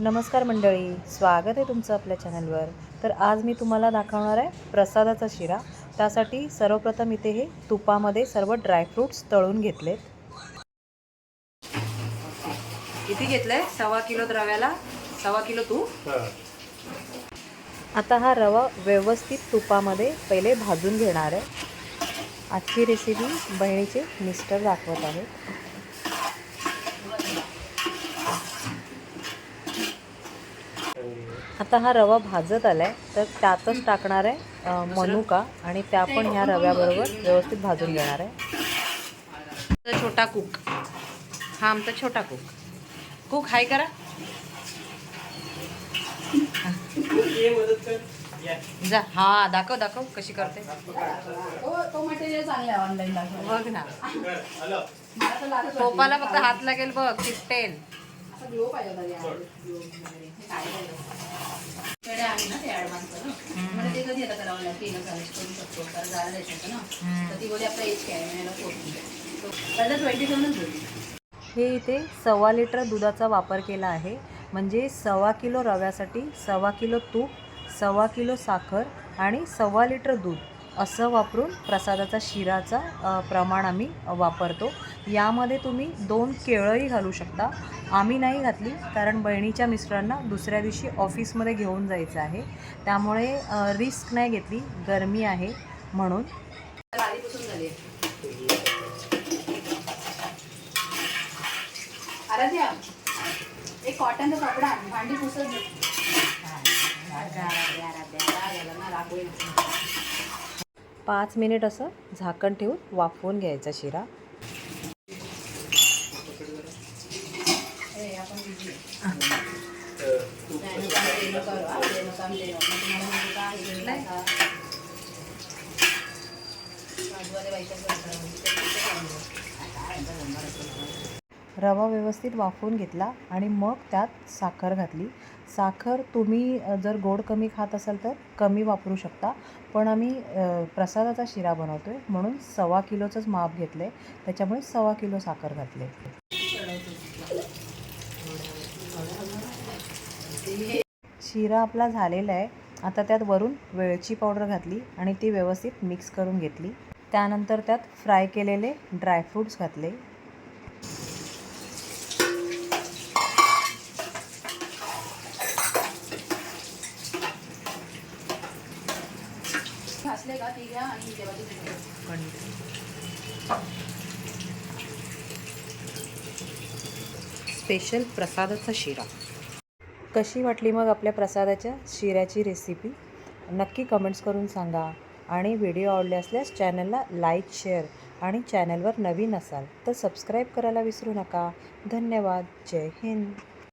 नमस्कार मंडळी स्वागत आहे तुमचं आपल्या चॅनलवर. तर आज मी तुम्हाला दाखवणार आहे प्रसादाचा शिरा. त्यासाठी सर्वप्रथम इथे हे तुपामध्ये सर्व ड्रायफ्रूट्स तळून घेतलेत. किती घेतलंय? सव्वा किलो रव्याला. सव्वा किलो तूप. आता हा रवा व्यवस्थित तुपामध्ये पहिले भाजून घेणार आहे. आजची रेसिपी बहिणीचे मिस्टर दाखवत आहेत. आता हा रवा भाजत आलाय तर त्यातच टाकणार आहे मनुका आणि त्या पण ह्या रव्याबरोबर व्यवस्थित भाजून घेणार आहे. आमचा छोटा कुक हा आमचा छोटा कुक कुक हाय करा. जा हा दाखव दाखव कशी करते. तो मटेरियल चांगलं आहे ऑनलाईन दाखवा. बघ ना. टोपाला फक्त हात लागेल बघ चिपटेल. आहे ना ते ऍडव्हान्स म्हणजे ते कधी आता करावं लागेल केलं चालेल करू शकतो कारण जायला द्यायचं ना. तर ती बोली आपला एज काय आहे त्याला ट्वेंटी सेवनच बोलली. हे इथे सव्वा लिटर दुधाचा वापर केला आहे. म्हणजे सव्वा किलो रव्यासाठी सव्वा किलो तूप सव्वा किलो साखर आणि सव्वा लिटर दूध असं वापरून प्रसादाचा शिराचा प्रमाण आम्ही वापरतो. यामध्ये तुम्ही दोन केळंही घालू शकता. आम्ही नाही घातली कारण बहिणीच्या मिस्टरांना दुसऱ्या दिवशी ऑफिसमध्ये घेऊन जायचं आहे. त्यामुळे रिस्क नाही घेतली गरमी आहे म्हणून. एक कॉटनचा कपडा भांडी पुसत. पाच मिनिट असं झाकण ठेवून वाफवून घ्यायचा शिरा ए, आपण busy आहे. नाही, नको आम्ही ते नको करू, हा, ते नको आम्ही ते नको. मग तुम्हाला म्हणजे काय हे घेतलंय का? बाजूवाल्या बाईच्याच घराकडे म्हणजे ते तिथे जाऊन बघ. काय यांचा नंबर असेल. रवा व्यवस्थित वाफवून घेतला आणि मग त्यात साखर घातली. साखर तुम्ही जर गोड कमी खात असाल तर कमी वापरू शकता पण आम्ही प्रसादाचा शिरा बनवतो आहे म्हणून सव्वा किलोचंच माप घेतलं आहे त्याच्यामुळे सव्वा किलो साखर घातले शिरा आपला झालेला आहे. आता त्यात वरून वेलची पावडर घातली आणि ती व्यवस्थित मिक्स करून घेतली. त्यानंतर त्यात फ्राय केलेले ड्रायफ्रूट्स घातले. घासले का ती घ्या आणि देवाची पूजा करा. स्पेशल प्रसादाचा शिरा. कशी वाटली मग आपल्या प्रसादाच्या शिऱ्याची रेसिपी नक्की कमेंट्स करून सांगा आणि व्हिडिओ आवडले असल्यास चॅनलला लाईक शेअर आणि चॅनलवर नवीन असाल तर सबस्क्राईब करायला विसरू नका. धन्यवाद. जय हिंद.